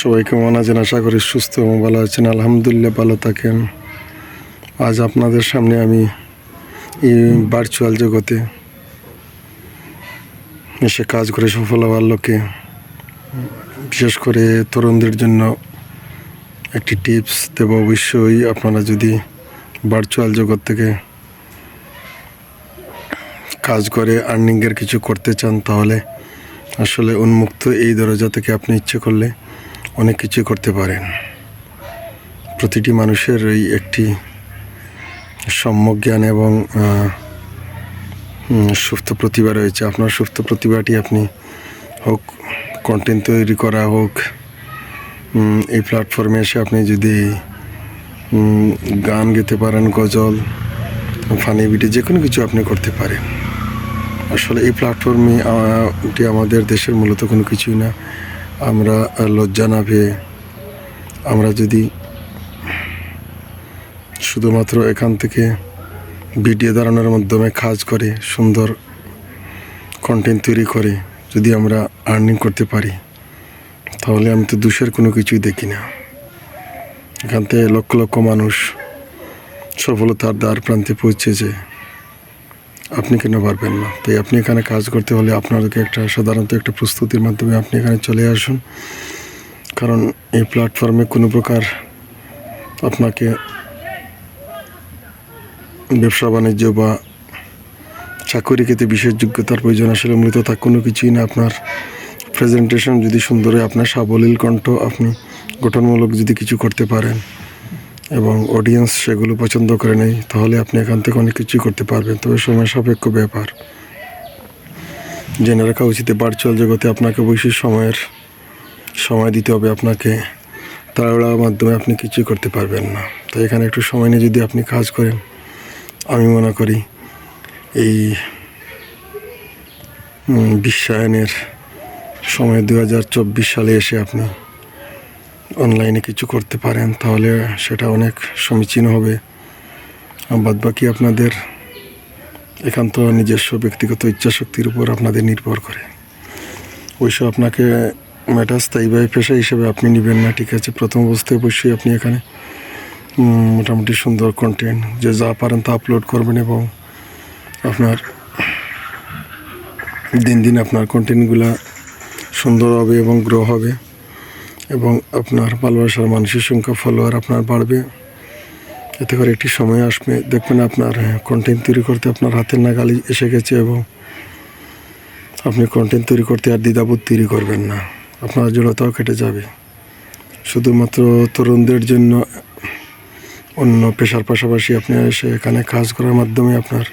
সবাই কেমন আছেন? আশা করি সুস্থ এবং ভালো আছেন। আলহামদুলিল্লাহ ভালো থাকেন। আজ আপনাদের সামনে আমি এই ভার্চুয়াল জগতে এসে কাজ করে সফল হওয়ার লোকে বিশেষ করে তরুণদের জন্য একটি টিপস দেব অবশ্যই। আপনারা যদি ভার্চুয়াল জগৎ থেকে কাজ করে আর্নিংয়ের কিছু করতে চান, তাহলে আসলে উন্মুক্ত এই দরজা থেকে আপনি ইচ্ছে করলে অনেক কিছু করতে পারেন। প্রতিটি মানুষের এই একটি সম্যক জ্ঞান এবং সুপ্ত প্রতিভা রয়েছে। আপনার সুপ্ত প্রতিভাটি আপনি হোক কন্টেন্ট তৈরি করা হোক এই প্ল্যাটফর্মে এসে আপনি যদি গান গেতে পারেন, গজল ফানি ভিডিও যে কোনো কিছু আপনি করতে পারেন। আসলে এই প্ল্যাটফর্মে আমাদের দেশের মূলত কোনো কিছুই না। আমরা লজ্জা না পেয়ে আমরা যদি শুধুমাত্র এখান থেকে ভিডিও দাঁড়ানোর মাধ্যমে কাজ করে, সুন্দর কন্টেন্ট তৈরি করে যদি আমরা আর্নিং করতে পারি, তাহলে আমি তো দুষের কোনো কিছুই দেখি না। এখান থেকে লক্ষ লক্ষ মানুষ সফলতার দ্বার প্রান্তে পৌঁছেছে। আপনি কেন পারবেন না? তাই আপনি এখানে কাজ করতে হলে আপনাদেরকে একটা সাধারণত একটা প্রস্তুতির মাধ্যমে আপনি এখানে চলে আসুন। কারণ এই প্ল্যাটফর্মে কোনো প্রকার আপনাকে ব্যবসা বাণিজ্য বা চাকরি ক্ষেত্রে বিশেষ যোগ্যতার প্রয়োজন আসলে মূলত তা কোনো কিছুই না। আপনার প্রেজেন্টেশন যদি সুন্দর হয়, আপনার সাবলীল কণ্ঠ আপনি গঠনমূলক যদি কিছু করতে পারেন এবং অডিয়েন্স সেগুলো পছন্দ করে নেই, তাহলে আপনি এখান থেকে অনেক কিছুই করতে পারবেন। তবে সময় সাপেক্ষ ব্যাপার। জেনে রাখা উচিত ভার্চুয়াল জগতে আপনাকে অবশ্যই সময়ের, সময় দিতে হবে আপনাকে। তাড়াহুড়ার মাধ্যমে আপনি কিছুই করতে পারবেন না। তাই এখানে একটু সময় নিয়ে যদি আপনি কাজ করেন, আমি মনে করি এই বিশ্বায়নের সময় দু হাজার চব্বিশ সালে এসে আপনি অনলাইনে কিছু করতে পারেন, তাহলে সেটা অনেক সমীচীন হবে। বাদ বাকি আপনাদের একান্ত নিজস্ব ব্যক্তিগত ইচ্ছাশক্তির উপর আপনাদের নির্ভর করে। অবশ্য আপনাকে ম্যাটার স্থায়ীভাবে পেশা হিসেবে আপনি নেবেন না, ঠিক আছে? প্রথম অবস্থায় অবশ্যই আপনি এখানে মোটামুটি সুন্দর কন্টেন্ট যে যা পারেন তা আপলোড করবেন এবং আপনার দিন দিন আপনার কন্টেন্টগুলো সুন্দর হবে এবং গ্রো হবে। এবং আপনার ভালোবাসার মানুষের সংখ্যা ফলোয়ার আপনার বাড়বে। এতে করে একটি সময় আসবে। দেখবেন আপনার কন্টেন্ট তৈরি করতে আপনার হাতের নাগালি এসে গেছে এবং আপনি কন্টেন্ট তৈরি করতে আর দ্বিধাবোধ তৈরি করবেন না। আপনার জড়তাও কেটে যাবে। শুধুমাত্র তরুণদের জন্য, অন্য পেশার পাশাপাশি আপনি এসে এখানে কাজ করার মাধ্যমে আপনার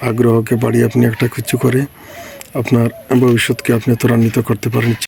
আগ্রহকে বাড়িয়ে আপনি একটা কিছু করে আপনার ভবিষ্যৎকে আপনি ত্বরান্বিত করতে পারেন।